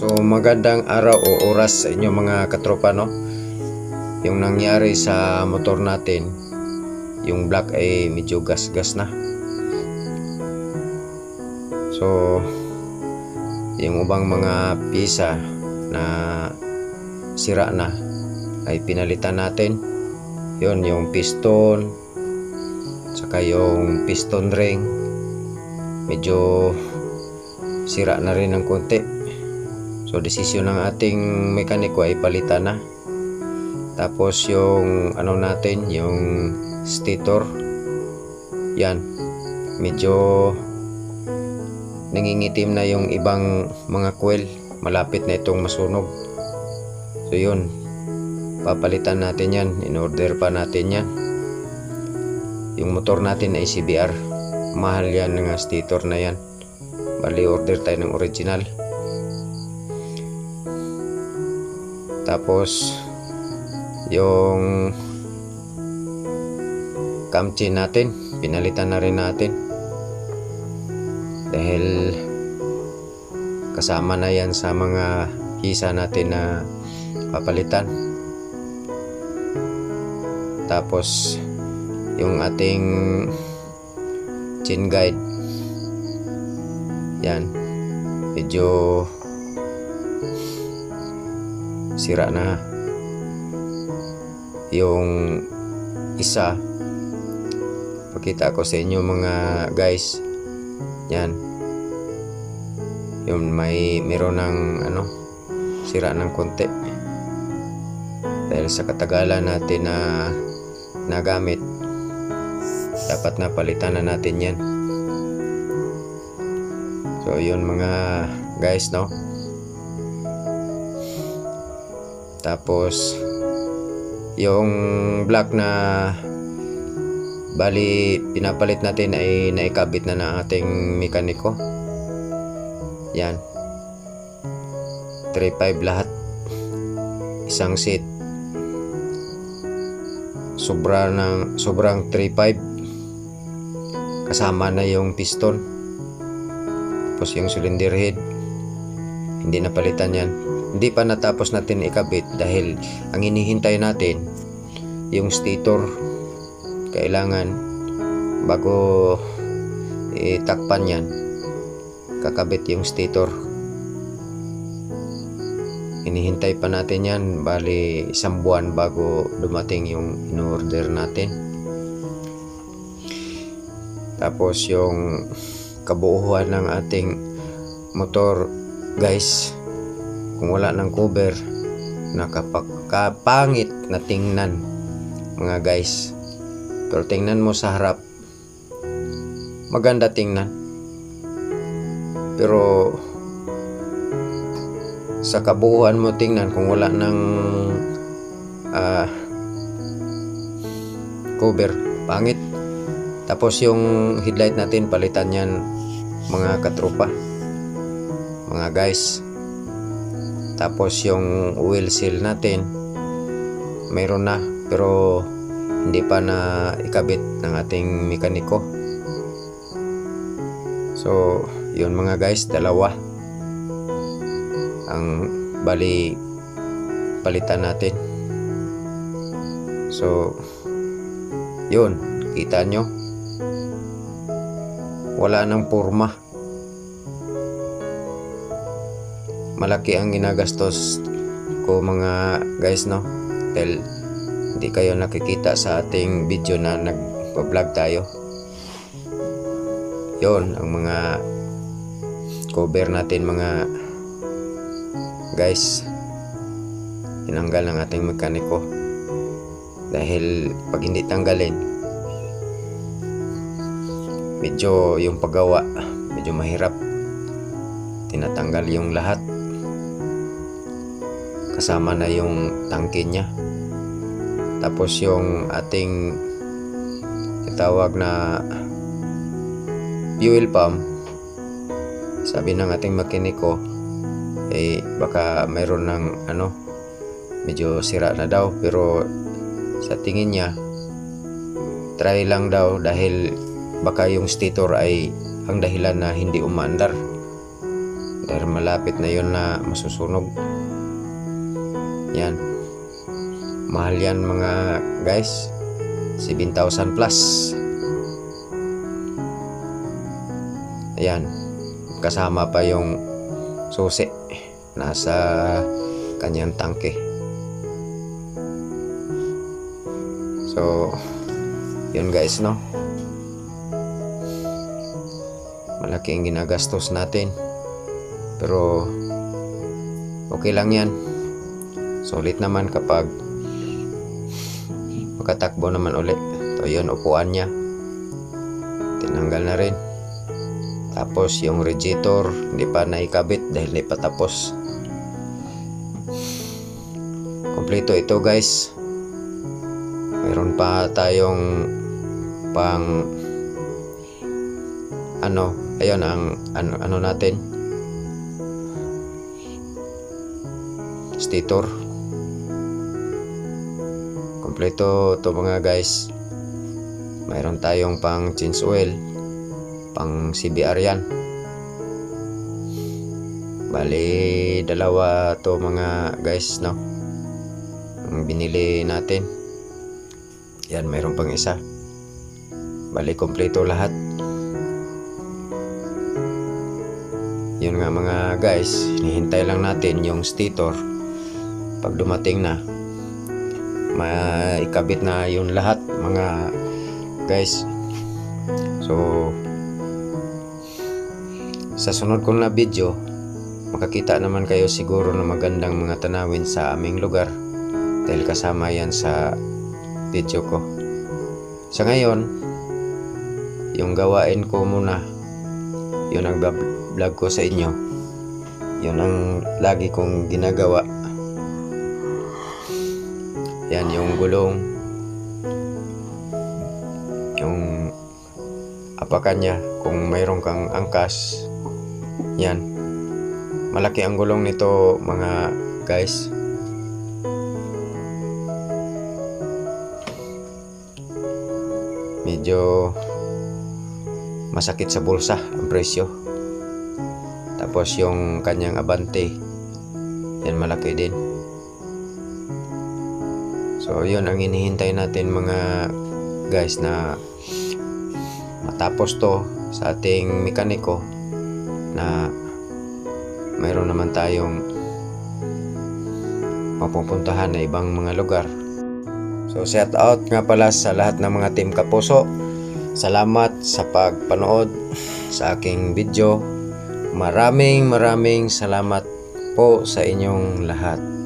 So magandang araw o oras sa inyo mga katropa no. Yung nangyari sa motor natin, yung black ay medyo gas-gas na. So yung ubang mga pisa na sira na ay pinalitan natin. Yun yung piston, saka yung piston ring medyo sira na rin ng konti so desisyon ng ating mekaniko ay palitan na. Tapos yung ano natin yung stator yan medyo nangingitim na yung ibang mga coil malapit na itong masunog. So yun. Papalitan natin yan. In order pa natin yan. Yung motor natin ay CBR mahal yan ng stator na yan. Bali order tayo ng original tapos yung camchain natin pinalitan na rin natin. Dahil kasama na yan sa mga hisa natin na papalitan. Tapos yung ating chain guide yan medyo sira na. Yung isa pakita ko sa inyo mga guys. Yan. Yung may meron ng ano sira ng konti. Dahil sa katagalan natin na nagamit dapat na palitan na natin yan. So yun mga guys no tapos yung black na bali pinapalit natin ay naikabit na ng ating mekaniko. Yan. 3.5 lahat. Isang seat. Sobra ng sobrang 3.5 kasama na yung piston. Tapos yung cylinder head. Hindi napalitan yan hindi pa natapos natin ikabit dahil ang hinihintay natin yung stator kailangan bago itakpan yan kakabit yung stator. Hinihintay pa natin yan bali isang buwan bago dumating yung in-order natin. Tapos yung kabuuan ng ating motor guys kung wala ng cover nakapangit na tingnan mga guys. Pero tingnan mo sa harap maganda tingnan. Pero sa kabuuan mo tingnan kung wala ng uh, cover pangit. Tapos yung headlight natin palitan yan mga katropa mga guys tapos yung wheel seal natin mayroon na pero hindi pa na ikabit ng ating mekaniko. So yun mga guys dalawa. Ang bali palitan natin. So yun kita nyo. Wala nang purma malaki ang ginagastos ko mga guys no? Dahil hindi kayo nakikita sa ating video na nagpa-vlog tayo. Yon ang mga cover natin mga guys. Tinanggal ng ating mekaniko. Dahil pag hindi tanggalin medyo yung paggawa medyo mahirap. Tinatanggal yung lahat kasama na yung tangke niya. Tapos yung ating tawag na fuel pump sabi ng ating makiniko eh baka mayroon ng ano medyo sira na daw. Pero sa tingin niya try lang daw dahil baka yung stator ay ang dahilan na hindi umaandar. Dahil malapit na yun na masusunog yan. Mahal yan mga guys. 7,000 plus. Ayan. Kasama pa yung susi. Nasa kanyang tangke so yun guys no? Malaki ang ginagastos natin. Pero okay lang yan sulit naman kapag makatakbo naman uli. Ito yun upuan niya. Tinanggal na rin. Tapos yung radiator hindi pa naikabit dahil hindi pa tapos. Kompleto ito guys. Mayroon pa tayong pang ano ayun ang ano, ano natin? Stator kompleto to mga guys. Mayroon tayong pang change oil pang CBR yan. Bali dalawa to mga guys no? Ang binili natin. Yan mayroon pang isa. Bali kompleto lahat. Yun nga mga guys hinihintay lang natin yung stator. Pag dumating na maikabit na yun lahat mga guys. So sa sunod kong na video makakita naman kayo siguro ng magandang mga tanawin sa aming lugar dahil kasama yan sa video ko. Sa ngayon yung gawain ko muna yun ang vlog ko sa inyo. Yun ang lagi kong ginagawa yan yung gulong. Yung apakan niya kung mayroon kang angkas. Yan. Malaki ang gulong nito mga guys. Medyo masakit sa bulsa ang presyo. Tapos yung kanyang abante yan malaki din so yun ang hinihintay natin mga guys na matapos to sa ating mekaniko na mayroon naman tayong mapupuntahan na ibang mga lugar. So shout out nga pala sa lahat ng mga team kapuso. Salamat sa pagpanood sa aking video. Maraming maraming salamat po sa inyong lahat